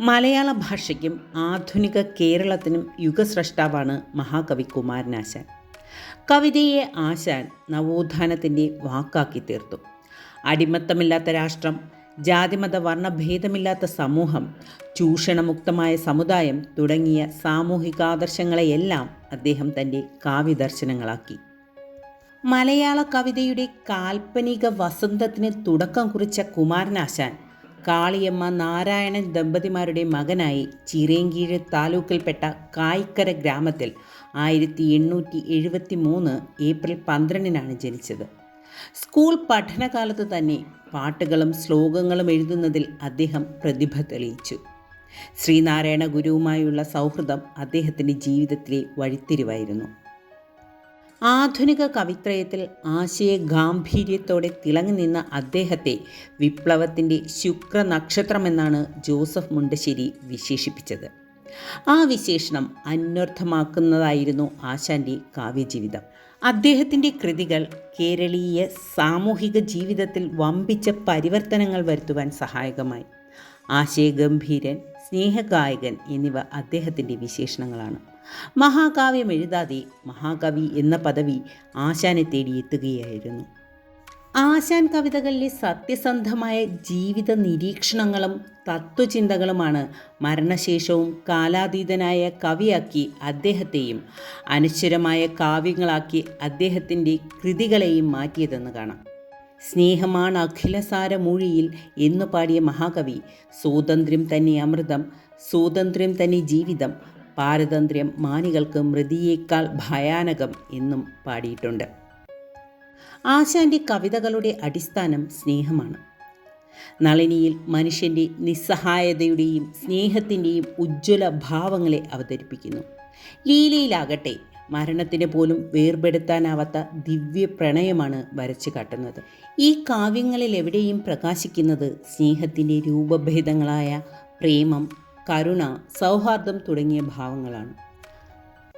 മലയാള ഭാഷയ്ക്കും ആധുനിക കേരളത്തിനും യുഗസ്രഷ്ടാവാണ് മഹാകവി കുമാരനാശാൻ കവിതയെ ആശാൻ നവോത്ഥാനത്തിന്റെ വാക്കാക്കി തീർത്തു. അടിമത്തമില്ലാത്ത രാഷ്ട്രം ജാതിമത വർണഭേദമില്ലാത്ത സമൂഹം ചൂഷണമുക്തമായ സമുദായം തുടങ്ങിയ സാമൂഹികാദർശങ്ങളെയെല്ലാം അദ്ദേഹം തന്റെ കാവ്യദർശനങ്ങളാക്കി. മലയാള കവിതയുടെ കാൽപ്പനിക വസന്തത്തിന് തുടക്കം കുറിച്ച കുമാരനാശാൻ കാളിയമ്മ നാരായണൻ ദമ്പതിമാരുടെ മകനായി ചിറേങ്കീഴ് താലൂക്കിൽപ്പെട്ട കായ്ക്കര ഗ്രാമത്തിൽ ആയിരത്തി എണ്ണൂറ്റി എഴുപത്തി മൂന്ന് ഏപ്രിൽ പന്ത്രണ്ടിനാണ് ജനിച്ചത്. സ്കൂൾ പഠനകാലത്ത് തന്നെ പാട്ടുകളും ശ്ലോകങ്ങളും എഴുതുന്നതിൽ അദ്ദേഹം പ്രതിഭ തെളിയിച്ചു. ശ്രീനാരായണ ഗുരുവുമായുള്ള സൗഹൃദം അദ്ദേഹത്തിന്റെ ജീവിതത്തിലെ വഴിത്തിരിവായിരുന്നു. ആധുനിക കവിത്രയത്തിൽ ആശയ ഗാംഭീര്യത്തോടെ തിളങ്ങി നിന്ന അദ്ദേഹത്തെ വിപ്ലവത്തിന്റെ ശുക്ര നക്ഷത്രമെന്നാണ് ജോസഫ് മുണ്ടശ്ശേരി വിശേഷിപ്പിച്ചത്. ആ വിശേഷണം അന്വർത്ഥമാക്കുന്നതായിരുന്നു ആശാന്റെ കാവ്യജീവിതം. അദ്ദേഹത്തിന്റെ കൃതികൾ കേരളീയ സാമൂഹിക ജീവിതത്തിൽ വമ്പിച്ച പരിവർത്തനങ്ങൾ വരുത്തുവാൻ സഹായകമായി. ആശയഗംഭീരൻ സ്നേഹഗായകൻ എന്നിവ അദ്ദേഹത്തിന്റെ വിശേഷണങ്ങളാണ്. മഹാകാവ്യം എഴുതാതെ മഹാകവി എന്ന പദവി ആശാനെ തേടി എത്തുകയായിരുന്നു. ആശാൻ കവിതകളിലെ സത്യസന്ധമായ ജീവിത നിരീക്ഷണങ്ങളും തത്വചിന്തകളുമാണ് മരണശേഷവും കാലാതീതനായ കവിയാക്കി അദ്ദേഹത്തെയും അനശ്വരമായ കാവ്യങ്ങളാക്കി അദ്ദേഹത്തിന്റെ കൃതികളെയും മാറ്റിയതെന്ന് കാണാം. സ്നേഹമാണ് അഖിലസാരമൂഴിയിൽ എന്നു പാടിയ മഹാകവി. സ്വാതന്ത്ര്യം തന്നെ അമൃതം സ്വാതന്ത്ര്യം തന്നെ ജീവിതം പാരതന്ത്ര്യം മാനികൾക്ക് മൃതിയേക്കാൾ ഭയാനകം എന്നും പാടിയിട്ടുണ്ട്. ആശാന്റെ കവിതകളുടെ അടിസ്ഥാനം സ്നേഹമാണ്. നളിനിയിൽ മനുഷ്യന്റെ നിസ്സഹായതയുടെയും സ്നേഹത്തിന്റെയും ഉജ്ജ്വല ഭാവങ്ങളെ അവതരിപ്പിക്കുന്നു. ലീലയിലാകട്ടെ മരണത്തിന് പോലും വേർപെടുത്താനാവാത്ത ദിവ്യ പ്രണയമാണ് വരച്ചു കാട്ടുന്നത്. ഈ കാവ്യങ്ങളിൽ എവിടെയും പ്രകാശിക്കുന്നത് സ്നേഹത്തിന്റെ രൂപഭേദങ്ങളായ പ്രേമം കരുണ സൗഹാർദ്ദം തുടങ്ങിയ ഭാവങ്ങളാണ്.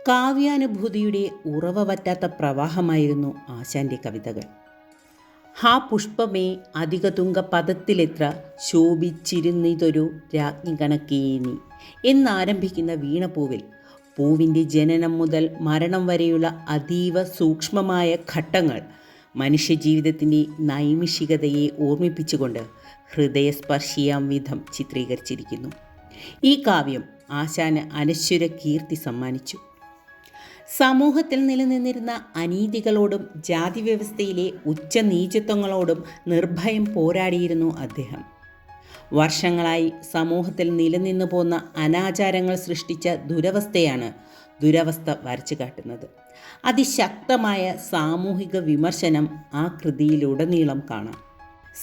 കാവ്യാനുഭൂതിയുടെ ഉറവ പറ്റാത്ത പ്രവാഹമായിരുന്നു ആശാന്റെ കവിതകൾ. ഹാ പുഷ്പമേ അധിക തുങ്ക പദത്തിലെത്ര ശോഭിച്ചിരുന്നിതൊരു രാജ്ഞി കണക്കേ നീ. എന്നാരംഭിക്കുന്ന വീണപ്പൂവിൽ പൂവിന്റെ ജനനം മുതൽ മരണം വരെയുള്ള അതീവ സൂക്ഷ്മമായ ഘട്ടങ്ങൾ മനുഷ്യജീവിതത്തിന്റെ നൈമിഷികതയെ ഓർമ്മിപ്പിച്ചുകൊണ്ട് ഹൃദയസ്പർശിയാം വിധം ചിത്രീകരിച്ചിരിക്കുന്നു. ഈ കാവ്യം ആശാന് അനശ്വര കീർത്തി സമ്മാനിച്ചു. സമൂഹത്തിൽ നിലനിന്നിരുന്ന അനീതികളോടും ജാതി വ്യവസ്ഥയിലെ ഉച്ചനീചത്വങ്ങളോടും നിർഭയം പോരാടിയിരുന്നു അദ്ദേഹം. വർഷങ്ങളായി സമൂഹത്തിൽ നിലനിന്നു പോന്ന അനാചാരങ്ങൾ സൃഷ്ടിച്ച ദുരവസ്ഥയാണ് ദുരവസ്ഥ വരച്ചു കാട്ടുന്നത്. അതിശക്തമായ സാമൂഹിക വിമർശനം ആ കൃതിയിലുടനീളം കാണാം.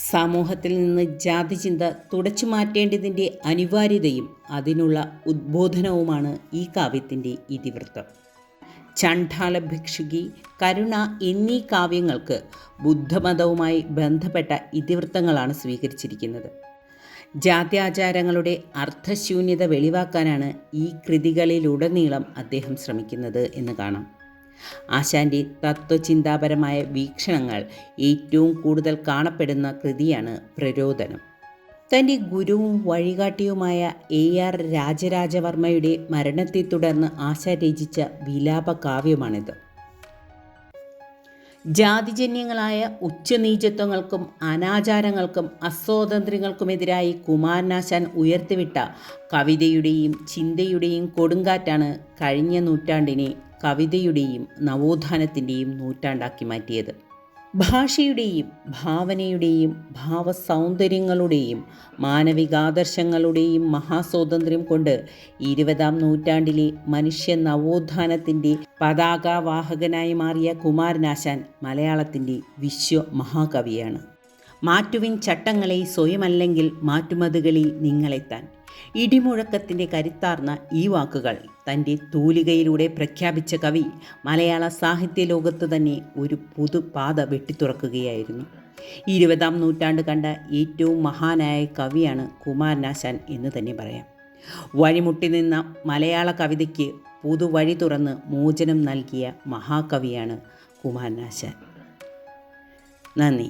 സമൂഹത്തിൽ നിന്ന് ജാതിചിന്ത തുടച്ചു മാറ്റേണ്ടതിന്റെ അനിവാര്യതയും അതിനുള്ള ഉദ്ബോധനവുമാണ് ഈ കാവ്യത്തിന്റെ ഇതിവൃത്തം. ചണ്ഡാല ഭിക്ഷുകി കരുണ എന്നീ കാവ്യങ്ങൾക്ക് ബുദ്ധമതവുമായി ബന്ധപ്പെട്ട ഇതിവൃത്തങ്ങളാണ് സ്വീകരിച്ചിരിക്കുന്നത്. ജാത്യാചാരങ്ങളുടെ അർത്ഥശൂന്യത വെളിവാക്കാനാണ് ഈ കൃതികളിലുടനീളം അദ്ദേഹം ശ്രമിക്കുന്നത് എന്ന് കാണാം. ആശാന്റെ തത്വചിന്താപരമായ വീക്ഷണങ്ങൾ ഏറ്റവും കൂടുതൽ കാണപ്പെടുന്ന കൃതിയാണ് പ്രരോദനം. തന്റെ ഗുരുവും വഴികാട്ടിയുമായ എ ആർ രാജരാജവർമ്മയുടെ മരണത്തെ തുടർന്ന് ആശ രചിച്ച വിലാപ കാവ്യമാണിത് ജാതിജന്യങ്ങളായ ഉച്ചനീചത്വങ്ങൾക്കും അനാചാരങ്ങൾക്കും അസ്വാതന്ത്ര്യങ്ങൾക്കുമെതിരായി കുമാരനാശാൻ ഉയർത്തിവിട്ട കവിതയുടെയും ചിന്തയുടെയും കൊടുങ്കാറ്റാണ് കഴിഞ്ഞ നൂറ്റാണ്ടിനെ കവിതയുടെയും നവോത്ഥാനത്തിന്റെയും നൂറ്റാണ്ടാക്കി മാറ്റിയത്. ഭാഷയുടെയും ഭാവനയുടെയും ഭാവസൗന്ദര്യങ്ങളുടെയും മാനവികാദർശങ്ങളുടെയും മഹാസ്വാതന്ത്ര്യം കൊണ്ട് ഇരുപതാം നൂറ്റാണ്ടിലെ മനുഷ്യ നവോത്ഥാനത്തിന്റെ പതാകാവാഹകനായി മാറിയ കുമാരനാശാൻ മലയാളത്തിന്റെ വിശ്വ മഹാകവിയാണ് മാറ്റുവിൻ ചട്ടങ്ങളെ സ്വയമല്ലെങ്കിൽ മാറ്റുമതുകളിൽ നിങ്ങളെത്താൻ. ഇടിമുഴക്കത്തിന്റെ കരുത്താർന്ന ഈ വാക്കുകൾ തന്റെ തൂലികയിലൂടെ പ്രഖ്യാപിച്ച കവി മലയാള സാഹിത്യ ലോകത്ത് തന്നെ ഒരു പുതുപാത വെട്ടിത്തുറക്കുകയായിരുന്നു. ഇരുപതാം നൂറ്റാണ്ട് കണ്ട ഏറ്റവും മഹാനായ കവിയാണ് കുമാരനാശാൻ എന്ന് തന്നെ പറയാം. വഴിമുട്ടി നിന്ന മലയാള കവിതയ്ക്ക് പുതുവഴി തുറന്ന് മോചനം നൽകിയ മഹാകവിയാണ് കുമാരനാശാൻ. നന്ദി.